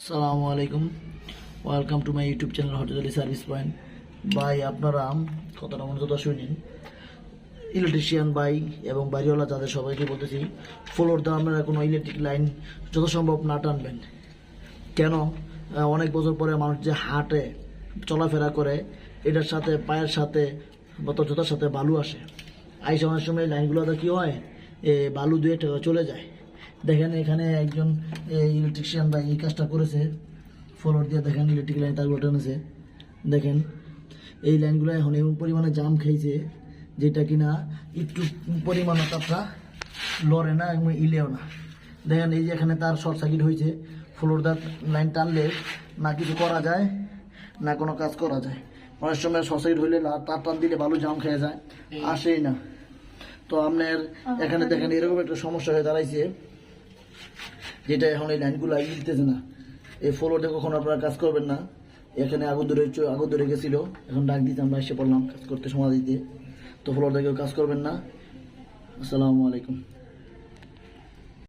আসসালামু আলাইকুম। Welcome to my YouTube channel hotel service point ভাই, আপনারা কথাটা মনোযোগ শুনিন। ইলেকট্রিশিয়ান ভাই এবং বাড়িওয়ালা যাদের সবাইকে বলতেছি ফ্লোর দিয়ে আপনারা কোনো ইলেকট্রিক লাইন যত সম্ভব না টানবেন। কেন? অনেক বছর পরে মানুষ যে হাঁটে, চলাফেরা করে, এটার সাথে, পায়ের সাথে বা জুতার সাথে বালু আসে। আইসা অনেক সময় লাইনগুলোতে কি হয়? এ বালু দুয়ে চলে যায়। দেখেন এখানে একজন ইলেকট্রিশিয়ান ভাই এই কাজটা করেছে। ফলোর দিয়ে দেখেন ইলেকট্রিক লাইন তারগুলো টেনেছে দেখেন এই লাইনগুলো এখন এমন পরিমাণে জাম খেয়েছে যেটা কিনা একটু পরিমাণ তাপটা লড়ে না এবং ইলেও না। দেখেন এই যে এখানে তার শর্ট সার্কিট হয়েছে। ফ্লোর দার লাইন টানলে না কিছু করা যায় না কোনো কাজ করা যায়। অনেক সময় শর্ট সার্কিট হইলে তার টান দিলে ভালো জাম খেয়ে যায়। আসেই না। তো আপনার এখানে দেখেন এরকম একটা সমস্যা হয়ে দাঁড়াইছে। যেটা এখন এই লাইনগুলো মিলতেছে না। এই ফলোটা কখনো আপনারা কাজ করবেন না। এখানে আগুন ধরে আগুন ধরে গেছিল। এখন ডাক দিতে আমরা এসে পড়লাম কাজ করতে সময় দিতে। তো ফ্লোতে কেউ কাজ করবেন না। আসসালামু আলাইকুম।